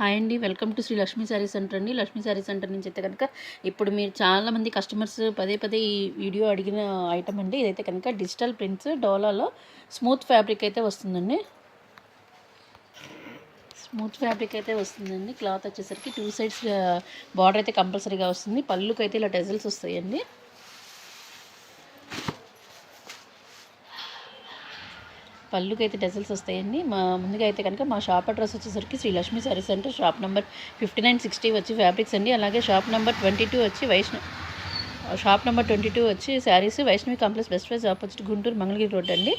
Hi అండి. Welcome to Shri Lakshmi sari centre అండి. Lakshmi sari centre నుంచి అయితే కనుక ఇప్పుడు మీరు చాలామంది కస్టమర్స్ పదే పదే ఈ వీడియో అడిగిన ఐటమ్ అండి. ఇదైతే కనుక డిజిటల్ ప్రింట్స్ డోలాలో స్మూత్ ఫ్యాబ్రిక్ అయితే వస్తుందండి. స్మూత్ ఫ్యాబ్రిక్ అయితే వస్తుందండి. క్లాత్ వచ్చేసరికి టూ సైడ్స్ బార్డర్ అయితే కంపల్సరీగా వస్తుంది. పళ్ళుకి అయితే ఇలా డెజల్స్ వస్తాయండి. పళ్ళుకి అయితే డజల్స్ వస్తాయండి. మా ముందుగా అయితే కనుక మా షాప్ అడ్రస్ వచ్చేసరికి Srilakshmi sari centre shop number fifty nine sixty వచ్చి ఫ్యాబ్రిక్స్ అండి. అలాగే షాప్ నెంబర్ ట్వంటీ టూ వచ్చి Vaishnav shop number twenty two వచ్చి saris Vaishnavi complex best price opposite Guntur Mangalagiri road అండి.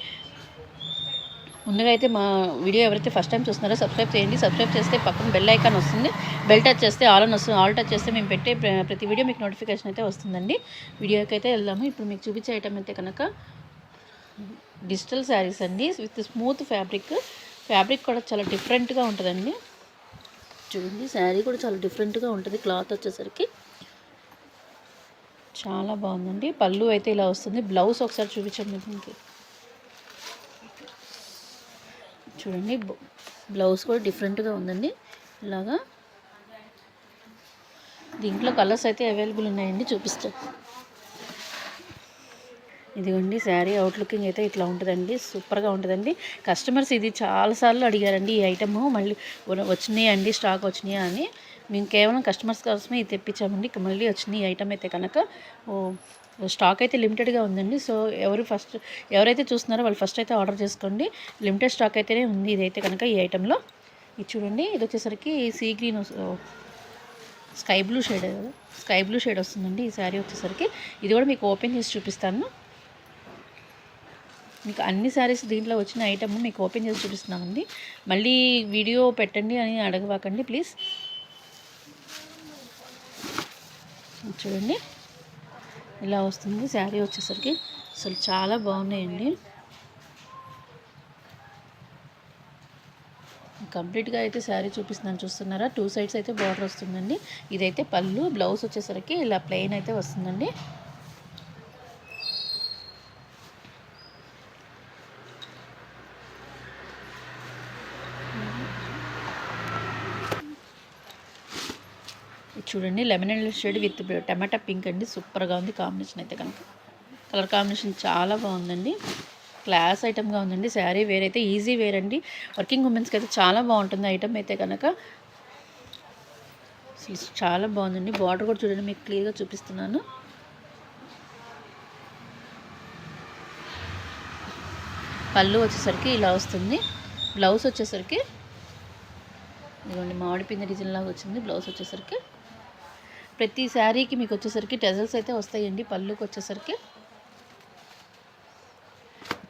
ముందుగా అయితే మా వీడియో ఎవరైతే ఫస్ట్ టైం చూస్తున్నారో సబ్స్క్రైబ్ చేయండి. సబ్స్క్రైబ్ చేస్తే పక్కన బెల్ ఐకాన్ వస్తుంది. బెల్ టచ్ చేస్తే ఆల్ అని వస్తుంది. ఆల్ టచ్ చేస్తే మేము పెట్టే ప్రతి వీడియో మీకు నోటిఫికేషన్ అయితే వస్తుందండి. వీడియోకి అయితే వెళ్దాము. ఇప్పుడు మీకు చూపించే ఐటమ్ అయితే కనుక డిజిటల్ శారీస్ అండి. With smooth fabric. ఫ్యాబ్రిక్ కూడా చాలా డిఫరెంట్గా ఉంటుందండి. చూడండి శారీ కూడా చాలా డిఫరెంట్గా ఉంటుంది. క్లాత్ వచ్చేసరికి. చాలా బాగుందండి. పళ్ళు అయితే ఇలా వస్తుంది. బ్లౌజ్ ఒకసారి చూపించండి మీకు. చూడండి బ్లౌజ్ కూడా డిఫరెంట్గా ఉందండి. ఇలాగా. దీంట్లో కలర్స్ అయితే అవైలబుల్ ఉన్నాయండి. చూపిస్తాను ఇదిగోండి శారీ అవుట్లుకింగ్ అయితే ఇట్లా ఉంటుందండి సూపర్గా ఉంటుందండి. కస్టమర్స్ ఇది చాలాసార్లు అడిగారండి ఈ ఐటమ్ మళ్ళీ వచ్చినాయండి అండి స్టాక్ వచ్చినాయా అని. మేము కేవలం కస్టమర్స్ కోసమే ఇది తెప్పించామండి మళ్ళీ వచ్చినాయి ఈ ఐటమ్ అయితే కనుక. ఓ, స్టాక్ అయితే లిమిటెడ్గా ఉందండి సో ఎవరు ఫస్ట్ ఎవరైతే చూస్తున్నారో వాళ్ళు ఫస్ట్ అయితే ఆర్డర్ చేసుకోండి. లిమిటెడ్ స్టాక్ అయితేనే ఉంది ఇదైతే కనుక ఈ ఐటెంలో ఇది చూడండి ఇది వచ్చేసరికి sea green sky blue shade sky blue shade వస్తుందండి ఈ శారీ వచ్చేసరికి. ఇది కూడా మీకు ఓపెన్ చేసి చూపిస్తాను. మీకు అన్ని శారీస్ దీంట్లో వచ్చిన ఐటమ్ మీకు ఓపెన్ చేసి చూపిస్తున్నామండి. మళ్ళీ వీడియో పెట్టండి అని అడగవాకండి ప్లీజ్. చూడండి. ఇలా వస్తుంది శారీ వచ్చేసరికి. అసలు చాలా బాగున్నాయండి. కంప్లీట్గా అయితే శారీ చూపిస్తున్నాను చూస్తున్నారా? టూ సైడ్స్ అయితే బార్డర్ వస్తుందండి. ఇదైతే పళ్ళు బ్లౌజ్ వచ్చేసరికి ఇలా ప్లెయిన్ అయితే వస్తుందండి. చూడండి lemon and shade with tomato pink అండి. సూపర్గా ఉంది కాంబినేషన్ అయితే కనుక. కలర్ కాంబినేషన్ చాలా బాగుందండి. క్లాస్ ఐటమ్గా ఉందండి. శారీ వేర్ అయితే ఈజీ వేర్ అండి. వర్కింగ్ ఉమెన్స్కి అయితే చాలా బాగుంటుంది ఐటమ్ అయితే కనుక. చాలా బాగుందండి. బార్డర్ కూడా చూడండి మీకు క్లియర్గా చూపిస్తున్నాను. పళ్ళు వచ్చేసరికి ఇలా వస్తుంది. బ్లౌజ్ వచ్చేసరికి ఇదిగోండి మామిడి పిండి డిజైన్ లాగా వచ్చింది. బ్లౌజ్ వచ్చేసరికి ప్రతి శారీకి మీకు వచ్చేసరికి టెజల్స్ అయితే వస్తాయండి పళ్ళుకి వచ్చేసరికి.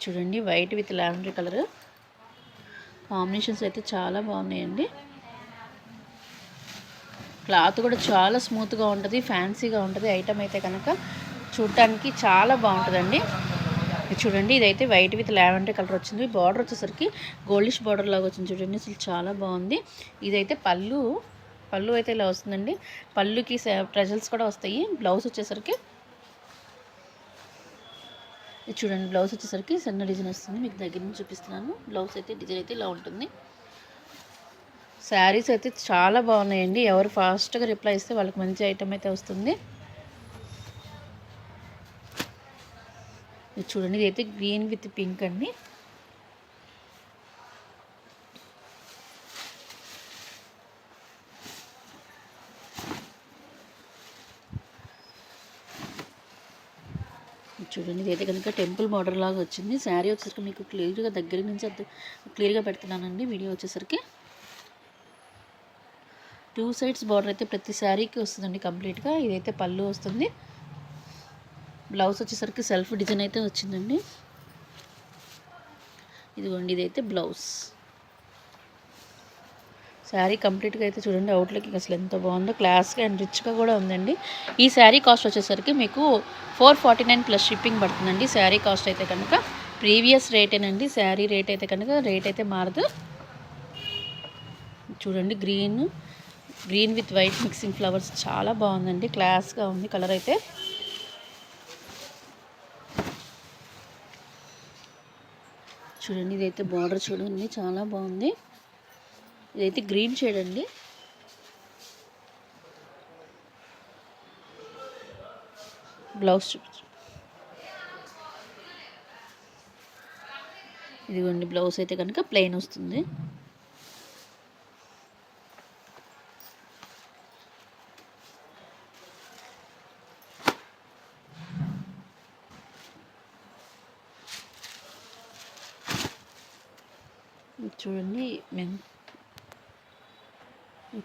చూడండి white with lavender colour. Combinations అయితే చాలా బాగున్నాయండి. క్లాత్ కూడా చాలా స్మూత్గా ఉంటుంది ఫ్యాన్సీగా ఉంటుంది ఐటమ్ అయితే కనుక చూడటానికి చాలా బాగుంటుందండి. చూడండి ఇదైతే వైట్ విత్ లావెండర్ కలర్ వచ్చింది. బార్డర్ వచ్చేసరికి గోల్డిష్ బార్డర్ లాగా వచ్చింది చూడండి అసలు చాలా బాగుంది. ఇదైతే పళ్ళు పళ్ళు అయితే ఇలా వస్తుందండి. పళ్ళుకి ట్రెజల్స్ కూడా వస్తాయి. బ్లౌజ్ వచ్చేసరికి ఇది చూడండి బ్లౌజ్ వచ్చేసరికి సన్న డిజైన్ వస్తుంది. మీకు దగ్గర నుంచి చూపిస్తున్నాను. బ్లౌజ్ అయితే డిజైన్ అయితే ఇలా ఉంటుంది. శారీస్ అయితే చాలా బాగున్నాయండి. ఎవరు ఫాస్ట్గా రిప్లై ఇస్తే వాళ్ళకి మంచి ఐటమ్ అయితే వస్తుంది. ఇది చూడండి ఇది అయితే గ్రీన్ విత్ పింక్ అండి. చూడండి ఇదైతే కనుక టెంపుల్ బార్డర్ లాగా వచ్చింది. శారీ వచ్చేసరికి మీకు క్లియర్గా దగ్గర నుంచి అది క్లియర్గా పెడుతున్నానండి వీడియో వచ్చేసరికి. టూ సైడ్స్ బార్డర్ అయితే ప్రతి శారీకి వస్తుందండి కంప్లీట్గా. ఇదైతే పళ్ళు వస్తుంది. బ్లౌజ్ వచ్చేసరికి సెల్ఫ్ డిజైన్ అయితే వచ్చిందండి. ఇదిగోండి ఇదైతే బ్లౌజ్. శారీ కంప్లీట్గా అయితే చూడండి అవుట్లుక్ అసలు ఎంత బాగుందో క్లాస్గా అండ్ రిచ్గా కూడా ఉందండి. ఈ శారీ కాస్ట్ వచ్చేసరికి మీకు four forty nine plus shipping పడుతుందండి. శారీ కాస్ట్ అయితే కనుక ప్రీవియస్ రేటేనండి శారీ రేట్ అయితే కనుక రేట్ అయితే మారదు. చూడండి green green with white mixing flowers చాలా బాగుందండి. క్లాస్గా ఉంది కలర్ అయితే. చూడండి ఇదైతే బార్డర్ చూడండి చాలా బాగుంది. ఇదైతే గ్రీన్ షేడ్ అండి. బ్లౌజ్ ఇదిగోండి బ్లౌజ్ అయితే కనుక ప్లెయిన్ వస్తుంది. చూడండి మేము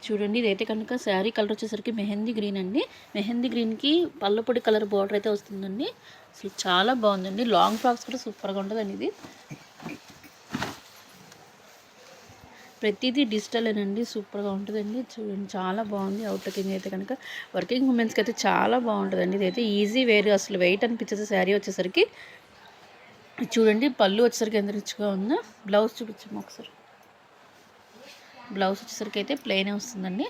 చూడండి ఇదైతే కనుక శారీ కలర్ వచ్చేసరికి మెహందీ గ్రీన్ అండి. మెహందీ గ్రీన్కి పళ్ళపొడి కలర్ బార్డర్ అయితే వస్తుందండి. అసలు చాలా బాగుందండి. లాంగ్ ఫ్రాక్స్ కూడా సూపర్గా ఉంటుందండి ఇది ప్రతిదీ డిజిటలేనండి సూపర్గా ఉంటుందండి. చూడండి చాలా బాగుంది. అవుట్ కింద అయితే కనుక వర్కింగ్ ఉమెన్స్కి అయితే చాలా బాగుంటుందండి. ఇదైతే ఈజీ వేర్. అసలు వెయిట్ అనిపించేది శారీ వచ్చేసరికి. చూడండి పళ్ళు వచ్చేసరికి ఎంత రిచ్గా ఉందో. బ్లౌజ్ చూపించాము ఒకసారి. బ్లౌజ్ వచ్చేసరికి అయితే ప్లెయిన్ వస్తుందండి.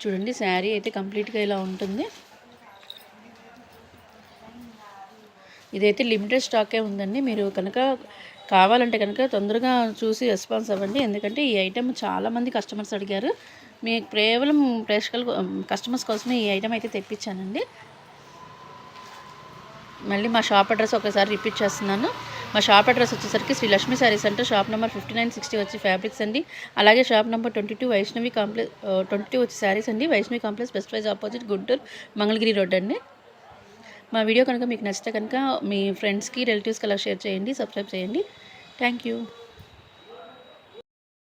చూడండి శారీ అయితే కంప్లీట్గా ఇలా ఉంటుంది. ఇదైతే లిమిటెడ్ స్టాకే ఉందండి. మీరు కనుక కావాలంటే కనుక తొందరగా చూసి రెస్పాన్స్ అవ్వండి. ఎందుకంటే ఈ ఐటెం చాలామంది కస్టమర్స్ అడిగారు. మీకు కేవలం ప్రేక్షకులు కస్టమర్స్ కోసమే ఈ ఐటెం అయితే తెప్పించానండి. మళ్ళీ మా షాప్ అడ్రస్ ఒకసారి రిపీట్ చేస్తున్నాను. మా షాప్ అడ్రస్ వచ్చేసరికి Shri Lakshmi saris centre shop number fifty nine sixty వచ్చి ఫ్యాబ్రిక్స్ అండి. అలాగే shop number twenty two Vaishnavi complex twenty two వచ్చి శారీస్ అండి. Vaishnavi complex best wise opposite Guntur Mangalagiri road అండి. మా వీడియో కనుక మీకు నచ్చితే కనుక మీ ఫ్రెండ్స్కి రిలేటివ్స్కి అలా షేర్ చేయండి సబ్స్క్రైబ్ చేయండి. Thank you